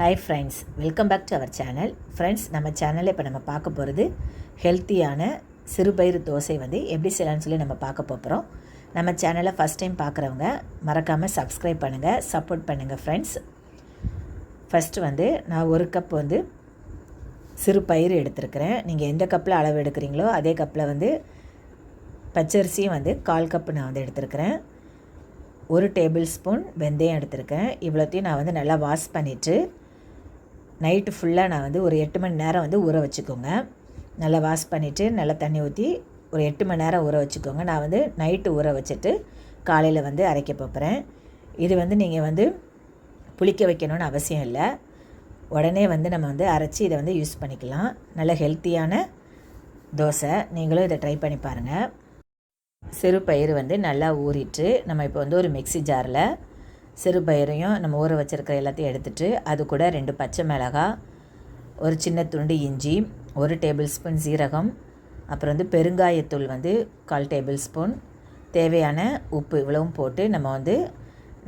Hi friends welcome back to our channel friends நம்ம சேனலில் இப்போ நம்ம பார்க்க போகிறது ஹெல்த்தியான சிறுபயிறு தோசை வந்து எப்படி செய்யலாம்னு சொல்லி நம்ம பார்க்க போகிறோம் நம்ம சேனலை ஃபஸ்ட் டைம் பார்க்குறவங்க மறக்காமல் சப்ஸ்கிரைப் பண்ணுங்கள் சப்போர்ட் பண்ணுங்கள் ஃப்ரெண்ட்ஸ் ஃபஸ்ட்டு வந்து நான் ஒரு கப் வந்து சிறு எடுத்துருக்குறேன். எடுத்திருக்கிறேன் நீங்கள் எந்த கப்பில் அளவு எடுக்கிறீங்களோ அதே கப்பில் வந்து பச்சரிசியும் வந்து கால் கப்பு நான் வந்து எடுத்திருக்கிறேன். ஒரு டேபிள் ஸ்பூன் வெந்தயம் எடுத்திருக்கேன். இவ்வளோத்தையும் நான் வந்து நல்லா வாஷ் பண்ணிவிட்டு நைட்டு ஃபுல்லாக நான் வந்து ஒரு எட்டு மணி நேரம் வந்து ஊற வச்சுக்கோங்க. நல்லா வாஷ் பண்ணிவிட்டு நல்லா தண்ணி ஊற்றி ஒரு எட்டு மணி நேரம் ஊற வச்சுக்கோங்க. நான் வந்து நைட்டு ஊற வச்சுட்டு காலையில் வந்து அரைக்க போகிறேன் இது வந்து நீங்கள் வந்து புளிக்க வைக்கணும்னு அவசியம் இல்லை. உடனே வந்து நம்ம வந்து அரைச்சி இதை வந்து யூஸ் பண்ணிக்கலாம். நல்ல ஹெல்த்தியான தோசை. நீங்களும் இதை ட்ரை பண்ணி பாருங்கள் சிறு பயிறு வந்து நல்லா ஊறிட்டு நம்ம இப்போ வந்து ஒரு மிக்சி ஜாரில் சிறு பயிரையும் நம்ம ஊற வச்சுருக்கிற எல்லாத்தையும் எடுத்துகிட்டு அது கூட ரெண்டு பச்சை மிளகாய் ஒரு சின்ன துண்டு இஞ்சி ஒரு டேபிள் ஸ்பூன் சீரகம் அப்புறம் வந்து பெருங்காயத்தூள் வந்து கால் டேபிள் ஸ்பூன். தேவையான உப்பு இவ்வளவும் போட்டு நம்ம வந்து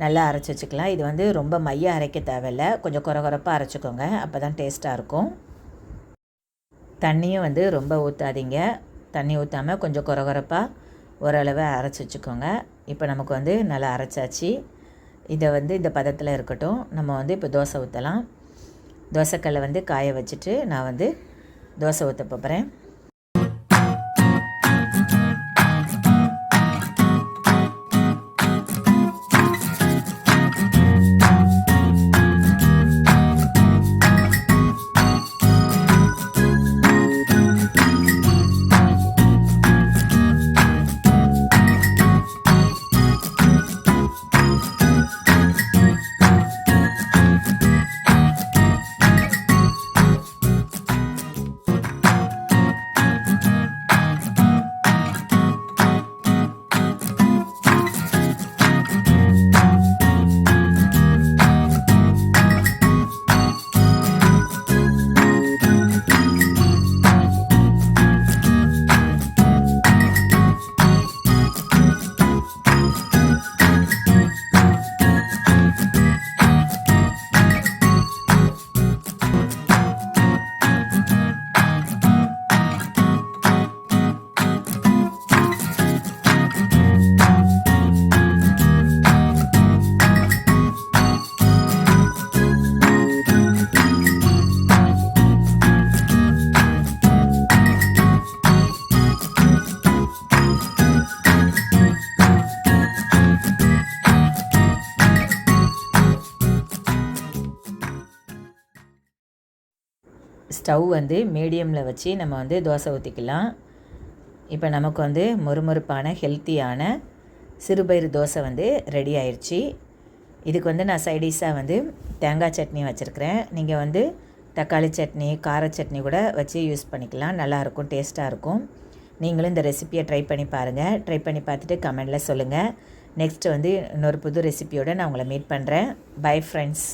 நல்லா அரைச்சி வச்சுக்கலாம். இது வந்து ரொம்ப மைய அரைக்க தேவையில்லை. கொஞ்சம் குறகுறப்பாக அரைச்சிக்கோங்க. அப்போ தான் டேஸ்ட்டாக இருக்கும். தண்ணியும் வந்து ரொம்ப ஊற்றாதீங்க தண்ணி ஊற்றாமல் கொஞ்சம் குறகுறப்பாக ஓரளவு அரைச்சி வச்சுக்கோங்க. இப்போ நமக்கு வந்து நல்லா அரைச்சாச்சு. இதை வந்து இந்த பதத்தில் இருக்கட்டும். நம்ம வந்து இப்போ தோசை ஊற்றலாம் தோசைக்கல்லை வந்து காய வச்சுட்டு நான் வந்து தோசை ஊற்ற போகிறேன் ஸ்டவ் வந்து மீடியமில் வச்சு நம்ம வந்து தோசை ஊற்றிக்கலாம் இப்போ நமக்கு வந்து மொறுமொறுப்பான ஹெல்த்தியான சிறுபயிறு தோசை வந்து ரெடி ஆயிடுச்சு இதுக்கு வந்து நான் சைடிஷாக வந்து தேங்காய் சட்னி வச்சுருக்கிறேன். நீங்கள் வந்து தக்காளி சட்னி கார சட்னி கூட வச்சு யூஸ் பண்ணிக்கலாம். நல்லாயிருக்கும் டேஸ்ட்டாக இருக்கும். நீங்களும் இந்த ரெசிப்பியை ட்ரை பண்ணி பாருங்கள் ட்ரை பண்ணி பார்த்துட்டு கமெண்டில் சொல்லுங்கள் நெக்ஸ்ட் வந்து இன்னொரு புது ரெசிப்பியோடு நான் உங்களை மீட் பண்ணுறேன் பை ஃப்ரெண்ட்ஸ்